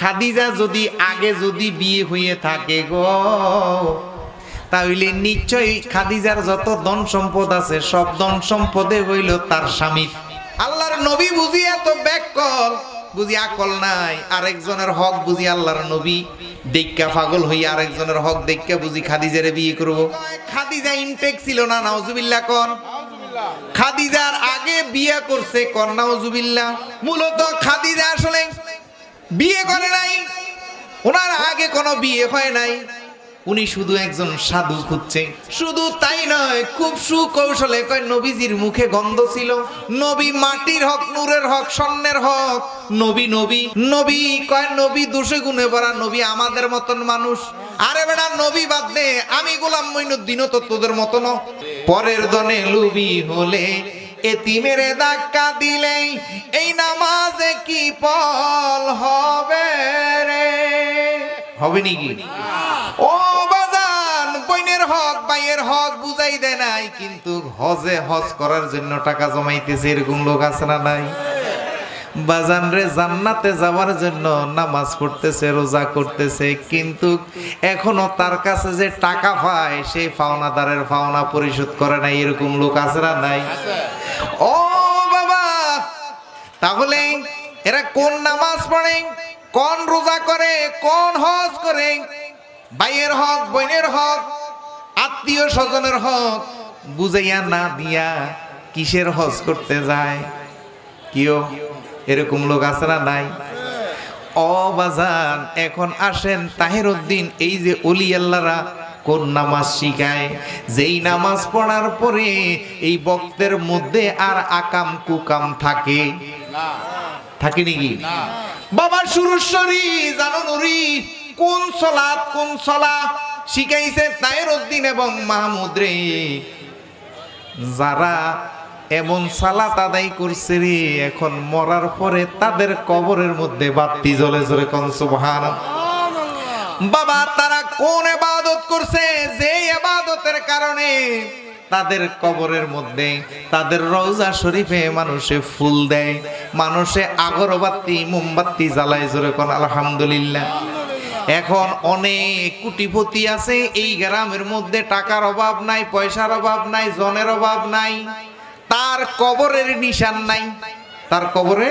খাদিজা যদি আগে যদি বিয়ে হয়ে থাকে গো, তাহলে নিশ্চয়ই খাদিজার যত ধন সম্পদ আছে, সব ধন সম্পদে হইল তার স্বামীর আল্লাহর নবী বুঝি এত ব্যাকল বুঝি আকল নাই, আরেকজনের হক বুঝি আল্লাহর নবী। দেখা পাগল হই আরেকজনের হক দেখা বুঝি খাদিজারে বিয়ে করব। খাদিজা ইনটেক ছিল না, নাউজুবিল্লাহ কোন। খাদিজার আগে বিয়ে করছে কন্যাউজুবিল্লাহ মূলত খাদিজা আসলে বিয়ে করে নাই। ওনার আগে কোনো বিয়ে হয় নাই। উনি শুধু একজন সাধু খুঁজছে। শুধু তাই নয়, খুব সুকৌশলে কয়, নবীজির মুখে গন্ধ ছিল। নবী মাটির হক, নূরের হক, স্বর্ণের হক। নবী নবী নবী কয়, নবী দোষে গুণে ভরা, নবী আমাদের মতন মানুষ। আরে বেড়া নবী বাদ দে, আমি গোলাম মইনুদ্দিনও তো তোদের মতন পরের দনে লুবি হলে এতিমের ধাক্কা দিলেই এই নামাজে কি ফল হবে রে? হবে নাকি ও বাজান বইনের হক ভাইয়ের হক বুঝাই দেয় নাই কিন্তু হজে হজ করার জন্য টাকা জমাইতেছে এরকম লোক আছে না নাই? বাজান রে জান্নাতে যাওয়ার জন্য নামাজ পড়তেছে, রোজা করতেছে, কিন্তু এখনও তার কাছে যে টাকা পায়, সেই পাওনাদারের পাওনা পরিশোধ করে নাই, এরকম লোক আছে না নাই? ও বাবা! তাহলে এরা কোন নামাজ পড়ে, কোন রোজা করে, কোন হজ করে? ভাইয়ের হক, বোনের হক, আত্মীয় স্বজনের হক, বুঝাইয়া না দিয়া কিসের হজ করতে যায়? কিও এরকম লোক আছে না নাই? অবাজান এখন আসেন তাহের উদ্দিন এই যে অলি আল্লাহরা কোন নামাজ শিখায়? যেই নামাজ পড়ার পরে এই বক্তের মধ্যে আর আকাম কুকাম থাকে। থাকে নাকি? বাবা সুরেশ্বরী জানো নুরি, কোন সলাৎ, কোন সলা শিখাইছে তাহের উদ্দিন এবং মাহমুদ রে? যারা এমন সালাত আদায় করছে রে, এখন মরার পরে তাদের কবরের মধ্যে বাতি জ্বলে জ্বলে কোন সুবহান বাবা, তারা কোন এবাদত করছে? যে এবাদতের কারণে তাদের কবরের মধ্যে, তাদের রওজা শরীফে মানুষে ফুল দেয়, মানুষে আগরবাতি, মোমবাতি জ্বালায় জোরে কোন, আলহামদুলিল্লাহ। এখন অনেক কুটিপতি আছে, এই গ্রামের মধ্যে টাকার অভাব নাই, পয়সার অভাব নাই, জনের অভাব নাই। তার কবরের নিশান নাই। তার কবরে?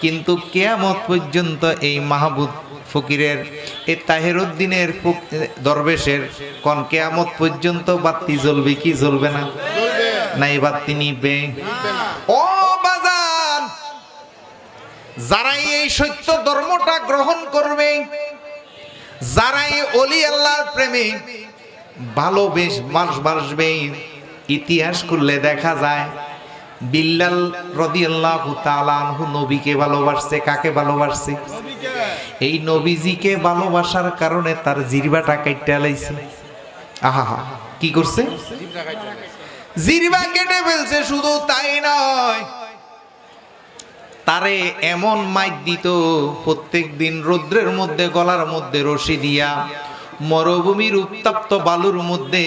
কিন্তু কেয়ামত পর্যন্ত এই মাহবুব ফকিরের এই তাহেরুদ্দিনের দরবেশের কন কেয়ামত পর্যন্ত বাতি জ্বলবে কি জ্বলবে না? নাই বাতি নিবে। ও বাজান যারাই এই সত্য ধর্মটা গ্রহণ করবে যারাই অলি আল্লাহর প্রেমে ভালোবেস মানুষ বাসবে ইতিহাস করলে দেখা যায়, বিল্লাল রদিয়াল্লাহু তাআলা আনহু নবীকে ভালোবাসছে, কাকে ভালোবাসছে? এই নবীজিকে ভালোবাসার কারণে তার জিরবাটা কাইটা লাইছে। আহা, কি করছে? জিরবা কেটে ফেলছে, শুধু তাই নয়, তারে এমন মাইক দিত প্রত্যেক দিন রৌদ্রের মধ্যে, গলার মধ্যে রশি দিয়া মরুভূমির উত্তপ্ত বালুর মধ্যে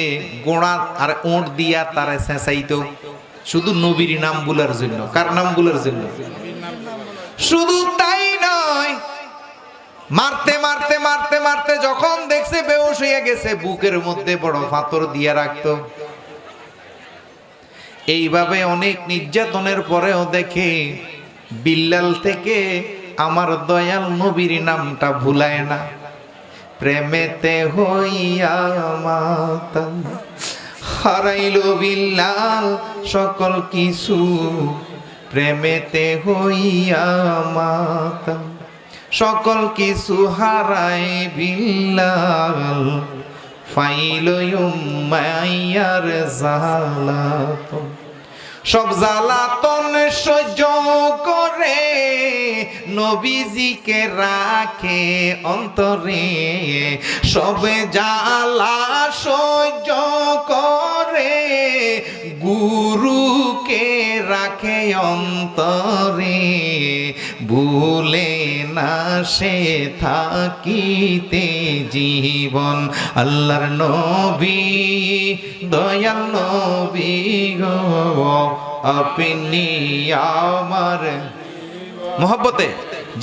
গোড়া আর ওঁট দিয়া তারা চেঁচাইতো শুধু নবীর নাম বুলার জন্য। কার নাম বুলার জন্য? শুধু তাই নয়, মারতে মারতে মারতে মারতে যখন দেখছে বেউস হয়ে গেছে, বুকের মধ্যে বড় ফাতর দিয়া রাখতো। এইভাবে অনেক নির্যাতনের পরেও দেখে বিল্লাল থেকে আমার দয়াল নবীর নামটা ভুলায় না। প্রেমেতে হইয়া মাতাম হারাইল বিল্লাল সকল কিছু। প্রেমেতে হইয়া মাতাম সকল কিছু হারাই বিল্লাল। ফাইল মাইয়ার জালাতন সব জ্বালাতন সহ্য করে নবীজিকে রাখে অন্তরে। সবে জ্বালা সহ্য করে গুরুকে রাখে অন্তরে। ভুলে না সে থাকিতে জীবন আল্লাহর নবী। দয়াল নবী গো আপনি আমার মোহব্বতে।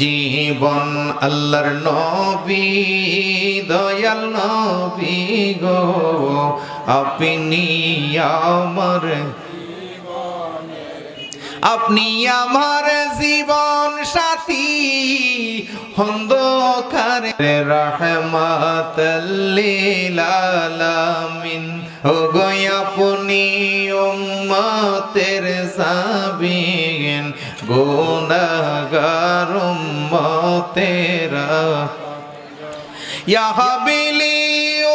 জীবন আল্লাহর নবী দয়াল নবী গো আপনি আমার আপনি আমার জীবন সাথী হন্দকারে রহমত লিলালামিন। ও গো আপনি উম্মতের সাবিন গুনাহগার উম্মতেরা। ইয়া হাবিলি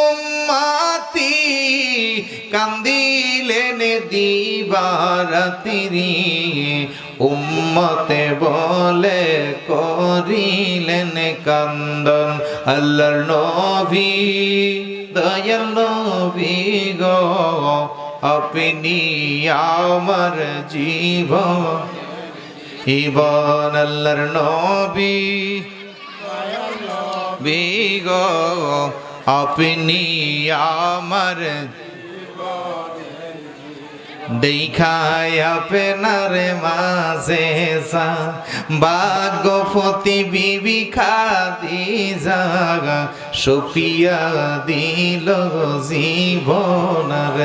উম্মাতি কান্দিলেন দিবারাতিরি উম্মতে বলে করিলেন কান্দন। আল্লাহর নবী দয়াল নবী গো, আপনি আমার জীবন। ইবন আল্লাহর নবী বেগ আপনি আমার দেখায় আপনার মাঝে বাগপতি বিবি খাদি জাগা সফিয়া দিল জীবনার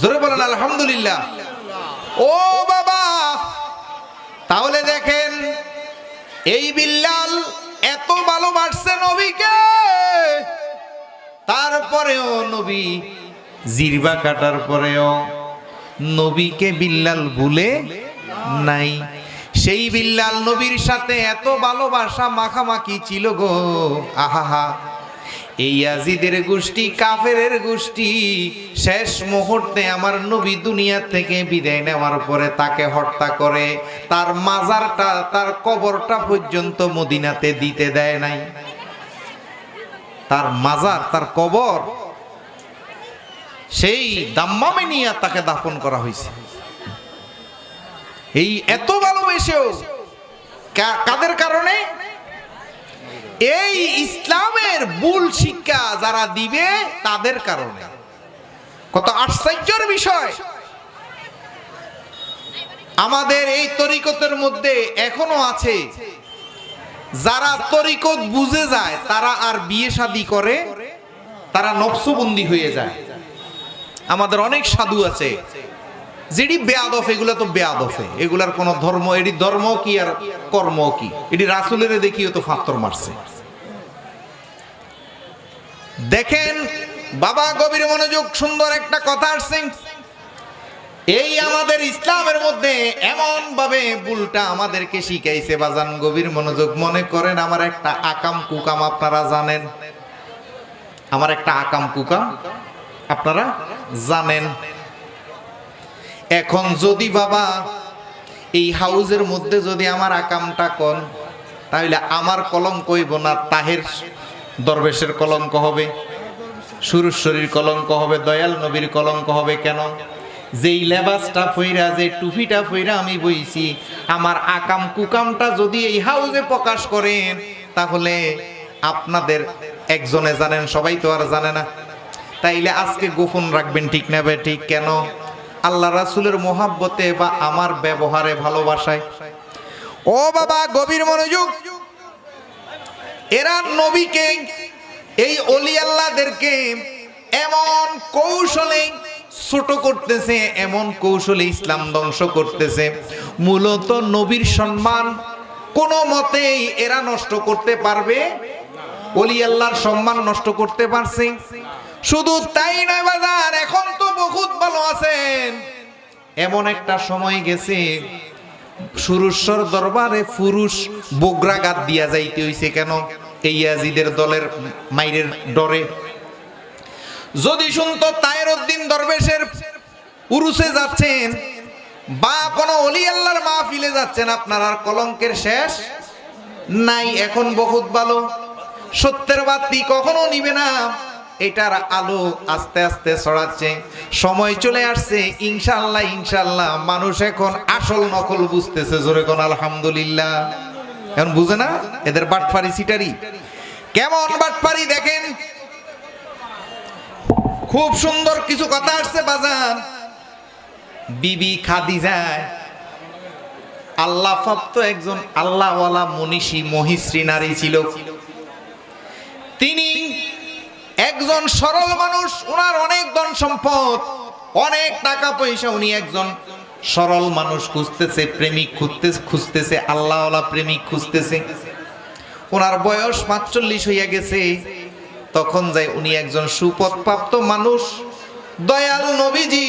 জোরে বলেন, আলহামদুলিল্লাহ। ও বাবা, তাহলে দেখেন, এই বিল্লাল এত ভালোবাসছে নবীকে, তারপরেও নবী জিরবা কাটার পরেও নবীকে বিল্লাল ভুলে নাই। সেই বিল্লাল নবীর সাথে এত ভালোবাসা মাখামাখি ছিল গো। আহাহা। এই আজিদের গোষ্ঠী কাফের গোষ্ঠী, শেষ মুহূর্তে আমার নবী দুনিয়া থেকে বিদায় নেওয়ার পরে তাকে হত্যা করে, তার মাজারটা, তার কবরটা পর্যন্ত মদিনাতে দিতে দেয় নাই। তার মাজার, তার কবর সেই দাম্মামে নিয়ে তাকে দাফন করা হয়েছে। এই এত ভালোবেসেও কাদের কারণে? এই ইসলামের ভুল শিক্ষা যারা দিবে তাদের কারণে। কত আশ্চর্যের বিষয়। আমাদের এই তরিকতের মধ্যে এখনও আছে, যারা তরিকত বুঝে যায়, তারা আর বিয়ে শাদী করে, তারা নকশবন্দি হয়ে যায়। আমাদের অনেক সাধু আছে। যেটি বেয়াদফ এগুলো তো বেয়াদফে এগুলার কোনো ধর্ম, এটি ধর্ম কি আর কর্ম কি? এটি রাসুলের দেখিও তো ফাত্তর মারছে। দেখেন, বাবা গভীর মনোযোগ সুন্দর একটা কথা আসছে। এই আমাদের ইসলামের মধ্যে এমন ভাবে ভুলটা আমাদেরকে শিখাইছে। বাজান, গভীর মনোযোগ মনে করেন, আমার একটা আকাম কুকাম আপনারা জানেন। আমার একটা আকাম কুকাম আপনারা জানেন। এখন যদি বাবা এই হাউজের মধ্যে যদি আমার আকামটা কন, তাহলে আমার কলঙ্ক হইব না, তাহের দরবেশের কলঙ্ক হবে সুরেশ্বরীর কলঙ্ক হবে, দয়াল নবীর কলঙ্ক হবে কেন? যেই লেবাসটা ফইরা, যে টুপিটা ফইরা আমি বইছি, আমার আকাম কুকামটা যদি এই হাউজে প্রকাশ করেন, তাহলে আপনাদের একজনে জানেন, সবাই তো আর জানে না। তাইলে আজকে গোপন রাখবেন ঠিক না ঠিক কেন? আল্লাহ রাসুলের মোহাব্বতে বা আমার ব্যবহারে ভালোবাসায়। ও বাবা, গভীর মনোযোগ। এরা নবীকে, এই অলি আল্লাহদেরকে এমন কৌশলে ছোট করতেছে, এমন কৌশলে ইসলাম ধ্বংস করতেছে। মূলত নবীর সম্মান কোনো মতেই এরা নষ্ট করতে পারবে, অলি আল্লাহর সম্মান নষ্ট করতে পারছে। শুধু তাই নয় বাজার, এখন তো বহুত ভালো আছেন। এমন একটা সময় গেছে সুরুশ্বর দরবারে পুরুষ বগরাঘাত দিয়া যাইতে হইছে কেন? এই ইয়াজিদের দলের মাইরের ডরে। যদি শুনতো তায়ের উদ্দিন দরবেশের উরুসে যাচ্ছেন, বা কোনো অলি আল্লাহর মাহফিলে যাচ্ছেন, আপনার আর কলঙ্কের শেষ নাই, এখন বহুত ভালো। সত্যের বাতি কখনো নিবে না। এটার আলো আস্তে আস্তে ছড়াচ্ছে। সময় চলে আসছে ইনশাল্লাহ ইনশাল্লাহ মানুষ এখন আসল নকল বুঝতেছে, জোরে কোন আলহামদুলিল্লাহ। এখন বুঝে না? এদের বাটফারি সিটারি। কেমন বাটফারি দেখেন? খুব সুন্দর কিছু কথা আসছে বাজান। বিবি খাদি যায় আল্লাহ প্রাপ্ত একজন আল্লাহওয়ালা মনীষী মহিশ্রী নারী ছিল। তিনি একজন সরল মানুষ ওনার অনেক ধন সম্পদ, অনেক টাকা পয়সা, উনি একজন সরল মানুষ, খুঁজতেছে, প্রেমিক খুঁজতে খুঁজতেছে, আল্লাহওয়ালা প্রেমিক খুঁজতেছে। ওনার বয়স পাঁচচল্লিশ হইয়া গেছে। তখন যায় উনি একজন সুপথপ্রাপ্ত মানুষ, দয়াল নবীজি,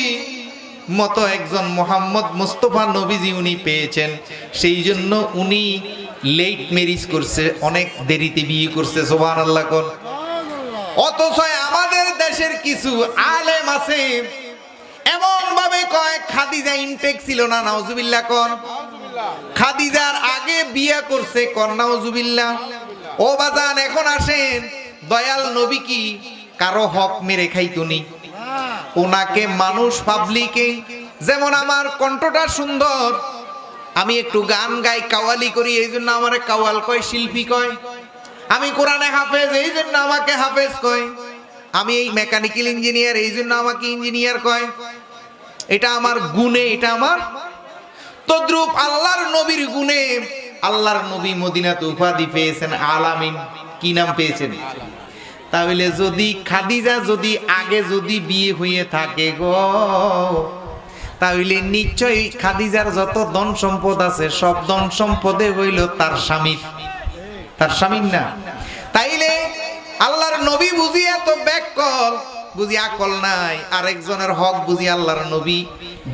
মতো একজন মোহাম্মদ মুস্তফা নবীজি উনি পেয়েছেন। সেই জন্য উনি লেট ম্যারিজ করছে, অনেক দেরিতে বিয়ে করছে সোভান আল্লাহ কোন। অথচ আমাদের দেশের কিছু আলেম আছে। এমন ভাবে কয়, খাদিজা ইনটেক ছিল না, নাউজুবিল্লাহ কোন। খাদিজার আগে বিয়ে করছে কন্যাউজুবিল্লাহ ও বাজান, এখন আসেন। দয়াল নবী কি কারও হক মেরে খাইতুনি ওনাকে মানুষ পাবলিকে যেমন আমার কণ্ঠটা সুন্দর, আমি একটু গান গাই, কাওয়ালি করি এই জন্য আমার কাওয়াল কয়, শিল্পী কয়। আমি কোরআনে হাফেজ, এই জন্য আমাকে হাফেজ কয়। আমি এই মেকানিক্যাল ইঞ্জিনিয়ার, এই জন্য আমাকে ইঞ্জিনিয়ার কয়। এটা আমার গুণে, এটা আমার তদ্রুপ আল্লাহর নবীর গুণে। আল্লাহর নবী মদিনাতে উপাধি পেয়েছেন আলামিন। কি নাম পেয়েছেন? তাহলে যদি খাদিজা যদি আগে যদি বিয়ে হয়ে থাকে গো, তাহলে নিশ্চয়ই খাদিজার যত ধন সম্পদ আছে, সব ধন সম্পদে হইল তার স্বামীর তার স্বামীর না তাইলে আল্লাহর নবী বুঝি এত ব্যাকল বুঝি আকল নাই। আরেকজনের হক বুঝি আল্লাহর নবী।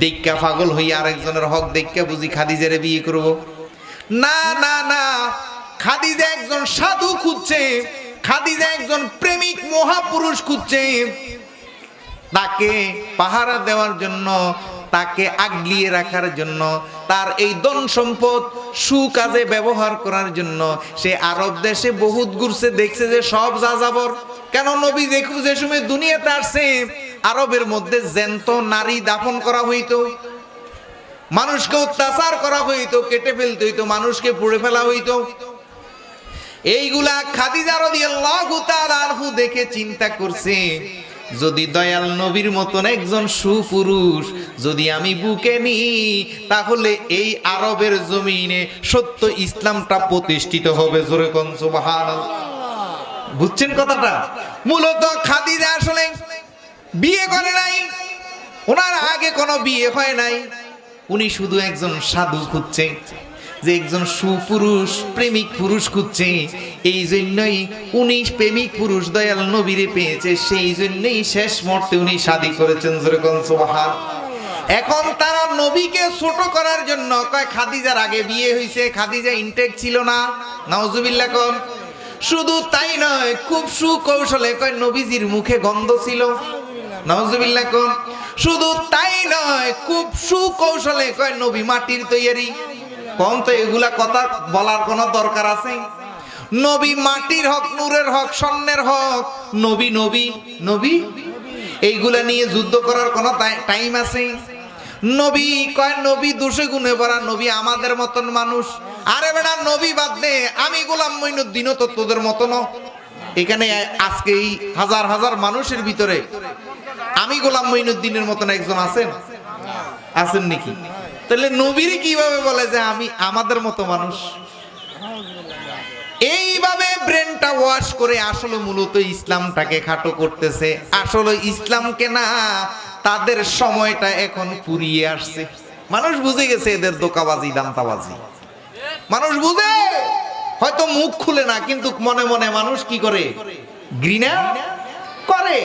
দেখা পাগল হই আরেকজনের হক দেখা বুঝি খাদিজারে বিয়ে করব। না না না, খাদিজা একজন সাধু খুঁজছে, খাদিজা একজন প্রেমিক মহাপুরুষ খুঁজছে। তাকে পাহারা দেওয়ার জন্য, তাকে আগলিয়ে রাখার জন্য, তার এই ধন সম্পদ সুকাজে ব্যবহার করার জন্য, সে আরব দেশে বহুত ঘুরছে, দেখছে যে সব যা যাবর কেন নবী দেখু যে সময় দুনিয়াতে আসছে, আরবের মধ্যে জ্যান্ত নারী দাফন করা হইতো, মানুষকে অত্যাচার করা হইতো, কেটে ফেলতে হইতো, মানুষকে পুড়ে ফেলা হইতো। এইগুলা খাদিজা রাদিয়াল্লাহু তাআলা দেখে চিন্তা করছে যদি দয়াল নবীর মতন একজন সুপুরুষ, যদি আমি বুকে নিই, তাহলে এই আরবের জমিনে সত্য ইসলামটা প্রতিষ্ঠিত হবে। জোরে কোন সুবহানাল্লাহ। বুঝছেন কথাটা? মূলত খাদিজা আসলে বিয়ে করে নাই। ওনার আগে কোনো বিয়ে হয় নাই। উনি শুধু একজন সাধু খুঁজছে। যে একজন সুপুরুষ, প্রেমিক পুরুষ খুঁজছে, এই জন্যই উনি প্রেমিক পুরুষ দয়াল নবীরে পেয়েছে, সেই জন্যই শেষ মুহূর্তে উনি শাদী করেছেন যেরকম সোহান এখন তারা নবীকে ছোট করার জন্য, কয় খাদিজার আগে বিয়ে হয়েছে খাদিজা ইনটেক ছিল না, নাউজুবিল্লাহ কোন। শুধু তাই নয়, খুব সুকৌশলে কয় নবীজির মুখে গন্ধ ছিল, নাউজুবিল্লাহ কোন। শুধু তাই নয়, খুব সুকৌশলে কয় নবী মাটির তৈয়ারি কোন তো এগুলা কথা বলার কোনো দরকার আছে? নবী মাটির হক, নূরের হক, স্বর্ণের হক। নবী নবী নবী? এইগুলা নিয়ে যুদ্ধ করার কোনো টাইম আছে? নবী কয়, নবী দোষে গুণে ভরা, নবী আমাদের মতন মানুষ। আরে বেটা, নবী বাদ দে, আমি গোলাম মইনুদ্দিনও তো তোদের মতন এখানে আজকে এই হাজার হাজার মানুষের ভিতরে আমি গোলাম মইনুদ্দিনের মতন একজন আছেন? আছেন নাকি? তাহলে নবীর কীভাবে বলে যে আমি আমাদের মতো মানুষ? এইভাবে ব্রেনটা ওয়াশ করে আসলে মূলত ইসলামটাকে খাটো করতেছে। আসলে ইসলামকে না, তাদের সময়টা এখন পুরিয়ে আসছে। মানুষ বুঝে গেছে এদের দোকাবাজি, দান্তাবাজি। মানুষ বুঝে? হয়তো মুখ খুলে না, কিন্তু মনে মনে মানুষ কি করে? ঘৃণা করে।